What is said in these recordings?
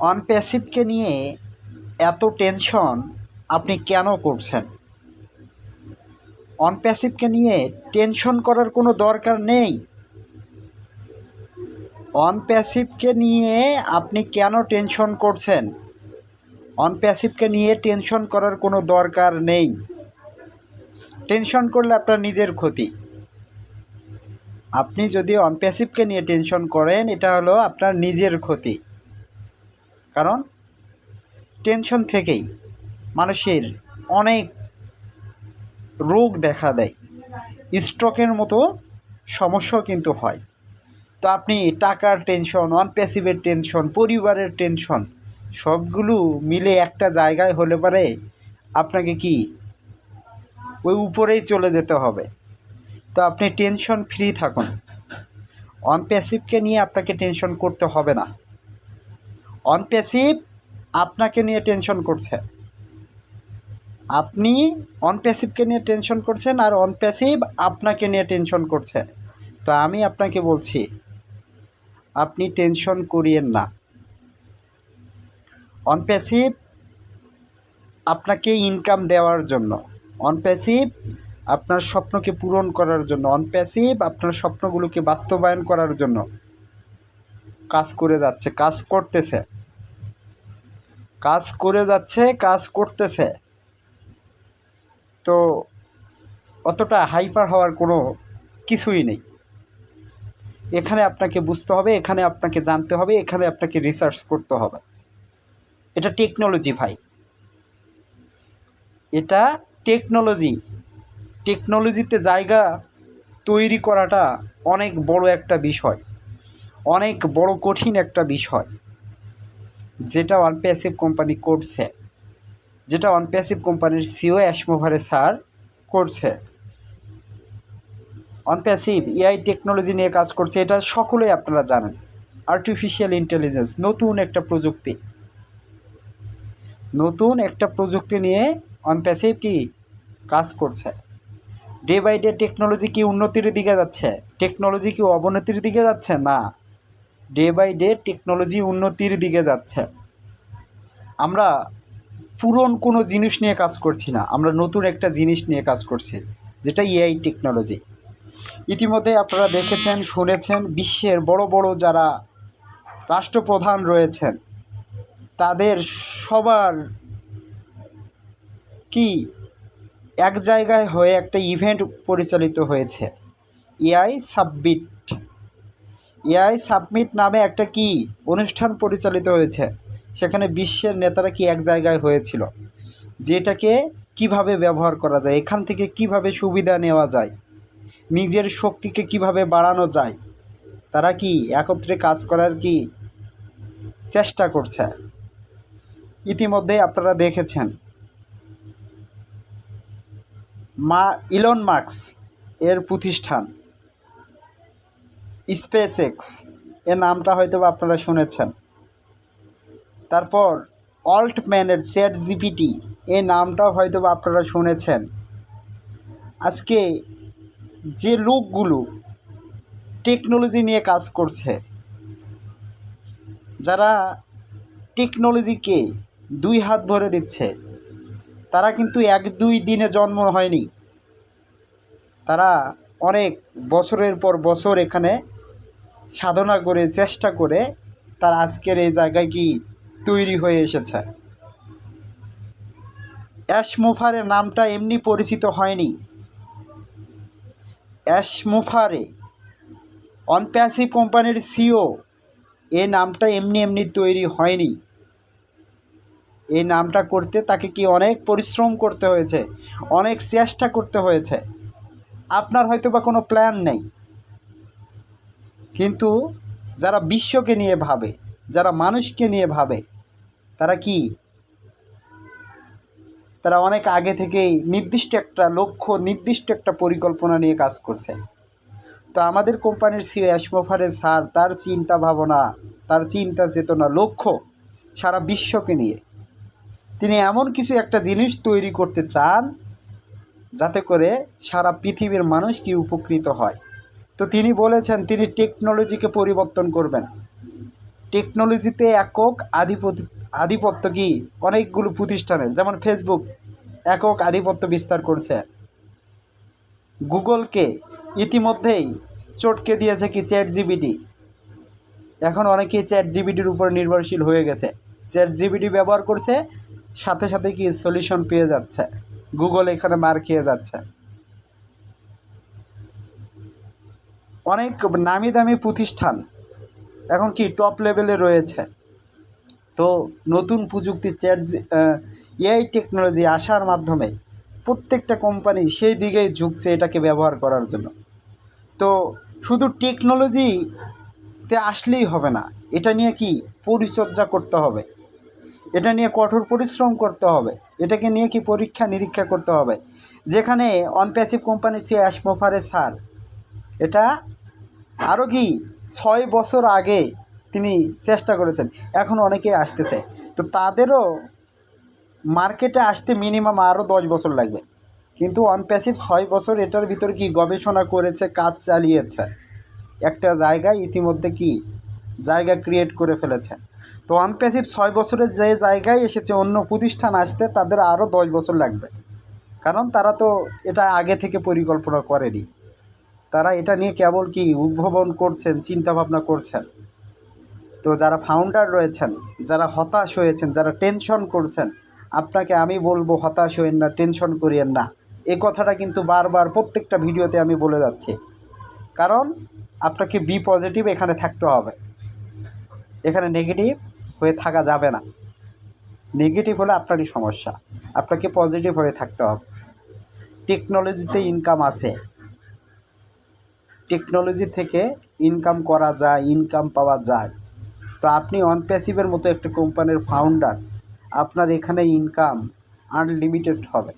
On প্যাসিভকে নিয়ে এত tension আপনি কেন করছেন? অন প্যাসিভকে নিয়ে টেনশন করার কোনো দরকার নেই। অন প্যাসিভকে নিয়ে আপনি কেন টেনশন করছেন? অন প্যাসিভকে নিয়ে টেনশন করার কোনো দরকার নেই। টেনশন করলে আপনার নিজের ক্ষতি। আপনি যদি অন প্যাসিভকে নিয়ে টেনশন করেন, এটা হলো আপনার নিজের ক্ষতি। কারণ টেনশন থেকেই মানুষের অনেক রোগ দেখা দেয়। স্ট্রোকের মতো সমস্যাও কিন্তু হয়। তো আপনি টাকার টেনশন অনপ্যাসিভের টেনশন, পরিবারের টেনশন, সবগুলো মিলে একটা জায়গায় হলে পারে আপনাকে কি ওই উপরেই চলে যেতে হবে। তো আপনি টেনশন ফ্রি থাকুন। অনপ্যাসিভকে নিয়ে আপনাকে টেনশন করতে হবে না। অন প্যাসিভ আপনাকে নিয়ে টেনশন করছে। আপনি অন প্যাসিভকে নিয়ে টেনশন করছেন আর অন প্যাসিভ আপনাকে নিয়ে টেনশন করছে। তো আমি আপনাকে বলছি, আপনি টেনশন করিয়েন না। অন প্যাসিভ আপনাকে ইনকাম দেওয়ার জন্য। অন প্যাসিভ আপনার স্বপ্নকে পূরণ করার জন্য। অন প্যাসিভ আপনার স্বপ্নগুলোকে বাস্তবায়ন করার জন্য। কাজ করে যাচ্ছে, কাজ করতেছে। কাজ করে যাচ্ছে, কাজ করতেছে। তো অতটা হাইপার হওয়ার কোনো কিছুই নেই। এখানে আপনাকে বুঝতে হবে, এখানে আপনাকে জানতে হবে, এখানে আপনাকে রিসার্চ করতে হবে। এটা টেকনোলজি ভাই। এটা টেকনোলজি টেকনোলজিতে জায়গা তৈরি করাটা অনেক বড় একটা বিষয়। অনেক বড় কঠিন একটা বিষয়, যেটা অনপ্যাসিভ কোম্পানি করছে, যেটা অনপ্যাসিভ কোম্পানির সিও অ্যাশমোভারে স্যার করছে। অনপ্যাসিভ এআই টেকনোলজি নিয়ে কাজ করছে, এটা সকলেই আপনারা জানেন। আর্টিফিশিয়াল ইন্টেলিজেন্স নতুন একটা প্রযুক্তি। নতুন একটা প্রযুক্তি নিয়ে অনপ্যাসিভ কি কাজ করছে? ডে বাই ডে টেকনোলজি কি উন্নতির দিকে যাচ্ছে? টেকনোলজি কি অবনতির দিকে যাচ্ছে? না। ডে বাই ডে টেকনোলজি উন্নতির দিকে যাচ্ছে। আমরা পুরন কোনো জিনিস নিয়ে কাজ করছি না, আমরা নতুন একটা জিনিস নিয়ে কাজ করছি, যেটা এআই টেকনোলজি ইতিমধ্যে আপনারা দেখেছেন, শুনেছেন, বিশ্বের বড় বড় যারা রাষ্ট্রপ্রধান রয়েছেন, তাদের সবার কি এক জায়গায় হয়ে একটা ইভেন্ট পরিচালিত হয়েছে এআই সাবমিট এআই সাবমিট নামে একটা কি অনুষ্ঠান পরিচালিত হয়েছে। সেখানে বিশ্বের নেতারা কি এক জায়গায় হয়েছিল? যেটাকে কীভাবে ব্যবহার করা যায়? এখান থেকে কীভাবে সুবিধা নেওয়া যায়? নিজের শক্তিকে কীভাবে বাড়ানো যায়? তারা কি একত্রে কাজ করার কি চেষ্টা করছে? ইতিমধ্যে আপনারা দেখেছেন। মা ইলন মার্কস এর প্রতিষ্ঠান। স্পেস এক্সের নামটা হয়তো আপনারা শুনেছেন। তারপর অল্টম্যানের চ্যাট জিপিটি এ নামটাও হয়তো আপনারা শুনেছেন। আজকে যে লোকগুলো টেকনোলজি নিয়ে কাজ করছে, যারা টেকনোলজিকে দুই হাত ভরে দিচ্ছে, তারা কিন্তু এক দুই দিনে জন্ম হয়নি। তারা অনেক বছরের পর বছর এখানে সাধনা করে, চেষ্টা করে তার আজকের এই জায়গায় কি তৈরি হয়ে এসেছে। অ্যাশমোফারের নামটা এমনি পরিচিত হয়নি। অ্যাশমোফারে অনপ্যাসিভ কোম্পানির সিও এই নামটা এমনি এমনি তৈরি হয়নি। এই নামটা করতে তাকে কি অনেক পরিশ্রম করতে হয়েছে, অনেক চেষ্টা করতে হয়েছে। আপনার হয়তো বা কোনো প্ল্যান নেই। কিন্তু যারা বিশ্বকে নিয়ে ভাবে, যারা মানুষকে নিয়ে ভাবে, তারা কি? তারা অনেক আগে থেকেই নির্দিষ্ট একটা লক্ষ্য, নির্দিষ্ট একটা পরিকল্পনা নিয়ে কাজ করছে। তো আমাদের কোম্পানির সিও অ্যাশমোফারে স্যার, তার চিন্তা ভাবনা, তার চিন্তা চেতনা লক্ষ্য সারা বিশ্বকে নিয়ে। তিনি এমন কিছু একটা জিনিস তৈরি করতে চান যাতে করে সারা পৃথিবীর মানুষ কি উপকৃত হয়। তিনি বলেছেন, তিনি টেকনোলজিকে পরিবর্তন করবেন। টেকনোলজিতে একক আধিপত্য আধিপত্য কি? অনেকগুলো প্রতিষ্ঠানের, যেমন ফেসবুক একক আধিপত্য বিস্তার করছে। গুগলকে ইতিমধ্যেই চটকে দিয়েছে কি চ্যাট জিবিটি এখন অনেকেই চ্যাট জিবিটির উপর নির্ভরশীল হয়ে গেছে। চ্যাট জিবিটি ব্যবহার করছে, সাথে সাথে কি সলিউশন পেয়ে যাচ্ছে। গুগল এখানে মার খেয়ে যাচ্ছে। অনেক নামি দামি প্রতিষ্ঠান এখন কি টপ লেভেলে রয়েছে। তো নতুন প্রযুক্তি চ্যাট এআই টেকনোলজি আসার মাধ্যমে প্রত্যেকটা কোম্পানি সেই দিকেই ঝুঁকছে এটাকে ব্যবহার করার জন্য। তো শুধু টেকনোলজিতে আসলেই হবে না, এটা নিয়ে কি পরিচর্যা করতে হবে? এটা নিয়ে কঠোর পরিশ্রম করতে হবে, এটাকে নিয়ে কি পরীক্ষা নিরীক্ষা করতে হবে? যেখানে অনপ্যাসিভ কোম্পানি ছিল অ্যাশমোফারে সার এটা আরও কি ছয় বছর আগে তিনি চেষ্টা করেছেন, এখন অনেকেই আসতেছে। তো তাদেরও মার্কেটে আসতে মিনিমাম আরও দশ বছর লাগবে। কিন্তু অনপ্যাসিভ ছয় বছর, এটার ভিতর কি গবেষণা করেছে, কাজ চালিয়েছে? একটা জায়গায় ইতিমধ্যে কি জায়গা ক্রিয়েট করে ফেলেছে। তো অনপ্যাসিভ ছয় বছরের যে জায়গায় এসেছে, অন্য প্রতিষ্ঠান আসতে তাদের আরও দশ বছর লাগবে। কারণ তারা তো এটা আগে থেকে পরিকল্পনা করেনি। তারা এটা নিয়ে কেবল কি উদ্ভাবন করছেন চিন্তা ভাবনা করছেন? তো যারা ফাউন্ডার রয়েছেন, যারা হতাশ হয়েছেন, যারা টেনশন করছেন, আপনাকে আমি বলব হতাশ হইয়েন না টেনশন করিয়েন না। এই কথাটা কিন্তু বারবার প্রত্যেকটা ভিডিওতে আমি বলে যাচ্ছি। কারণ আপনাকে বি পজিটিভ এখানে থাকতে হবে। এখানে নেগেটিভ হয়ে থাকা যাবে না। নেগেটিভ হলে আপনারই সমস্যা। আপনাকে পজিটিভ হয়ে থাকতে হবে। টেকনোলজিতে ইনকাম আছে। টেকনোলজি থেকে ইনকাম করা যায় ইনকাম পাওয়া যায়। তো আপনি অনপ্যাসিভের মতো একটা কোম্পানির ফাউন্ডার আপনার এখানে ইনকাম আনলিমিটেড হবে।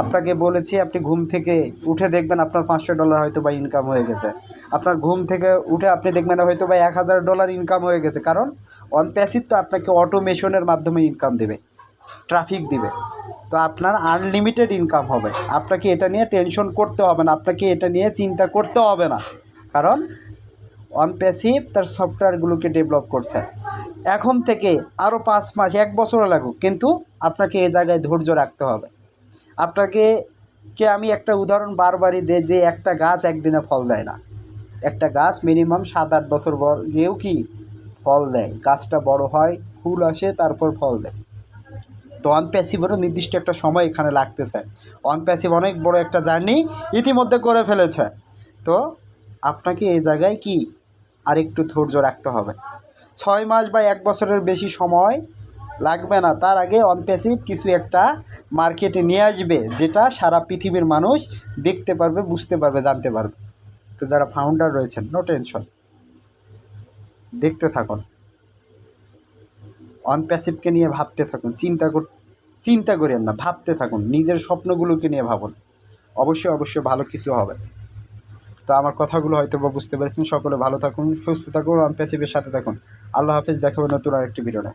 আপনাকে বলেছি, আপনি ঘুম থেকে উঠে দেখবেন আপনার পাঁচশো ডলার হয়তো বা ইনকাম হয়ে গেছে। আপনার ঘুম থেকে উঠে আপনি দেখবেন হয়তো বা এক হাজার ডলার ইনকাম হয়ে গেছে। কারণ অনপ্যাসিভ তো আপনাকে অটোমেশনের মাধ্যমে ইনকাম দেবে। ট্রাফিক দিবে। তো আপনার আনলিমিটেড ইনকাম হবে। আপনাকে এটা নিয়ে টেনশন করতে হবে না। আপনাকে এটা নিয়ে চিন্তা করতে হবে না। কারণ অনপ্যাসিভ তার সফটওয়্যারগুলোকে ডেভেলপ করছে। এখন থেকে আরও পাঁচ মাস, এক বছরও লাগুক, কিন্তু আপনাকে এ জায়গায় ধৈর্য রাখতে হবে। আপনাকে কে আমি একটা উদাহরণ বারবারই দেয় যে একটা গাছ একদিনে ফল দেয় না। একটা গাছ মিনিমাম সাত আট বছর গিয়েও কি ফল দেয়? গাছটা বড় হয়, ফুল আসে, তারপর ফল দেয়। তো অনপ্যাসিভেরও নির্দিষ্ট একটা সময় এখানে লাগতেছে। অনপ্যাসিভ অনেক বড় একটা জার্নি ইতিমধ্যে করে ফেলেছে। তো আপনাকে এই জায়গায় কি আরেকটু ধৈর্য রাখতে হবে? ছয় মাস বা এক বছরের বেশি সময় লাগবে না। তার আগে অনপ্যাসিভ কিছু একটা মার্কেটে নিয়ে আসবে, যেটা সারা পৃথিবীর মানুষ দেখতে পারবে, বুঝতে পারবে, জানতে পারবে। তো যারা ফাউন্ডার রয়েছেন নো টেনশন দেখতে থাকুন। অনপ্যাসিভকে নিয়ে ভাবতে থাকুন, চিন্তা কর, চিন্তা করেন না, ভাবতে থাকুন, নিজের স্বপ্নগুলোকে নিয়ে ভাবুন। অবশ্যই অবশ্যই ভালো কিছু হবে। তো আমার কথাগুলো হয়তো বা বুঝতে পেরেছেন। সকলে ভালো থাকুন, সুস্থ থাকুন অনপ্যাসিভের সাথে থাকুন। আল্লাহ হাফিজ দেখাবেন নতুন আরেকটি ভিডিওটা